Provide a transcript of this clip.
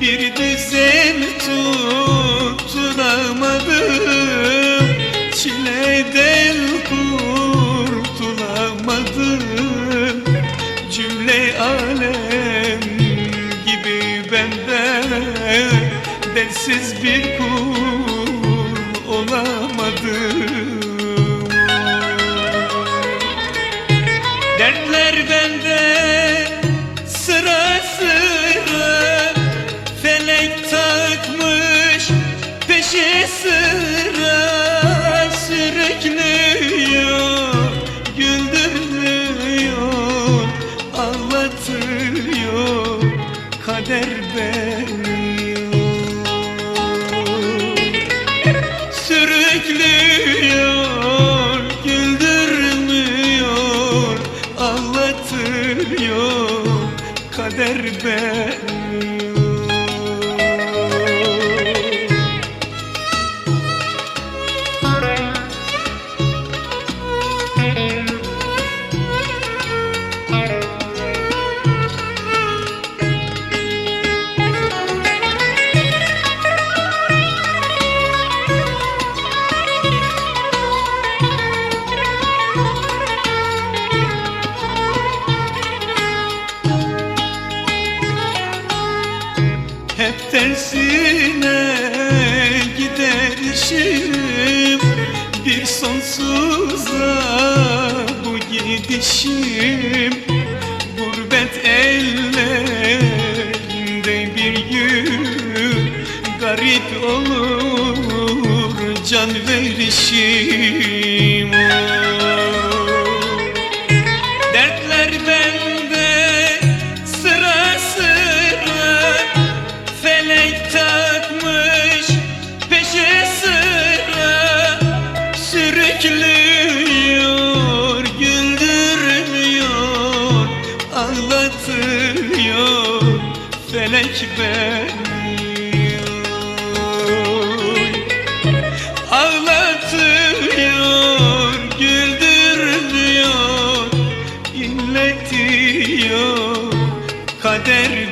bir güzel tutturamadım Çileden kurtulamadım. Cümle alem gibi benden Dersiz bir kul olamadım. Dertler bende kader beni Sürüklüyor, güldürmüyor, ağlatıyor kader beni. Gider işim Bir sonsuza bu gidişim. Gurbet ellerinde bir gün Garip olur can verişim. Dertler bende sıra sıra Felek takmış bekliyor felek beni. Ağlatıyor, güldürmüyor, inletiyor kader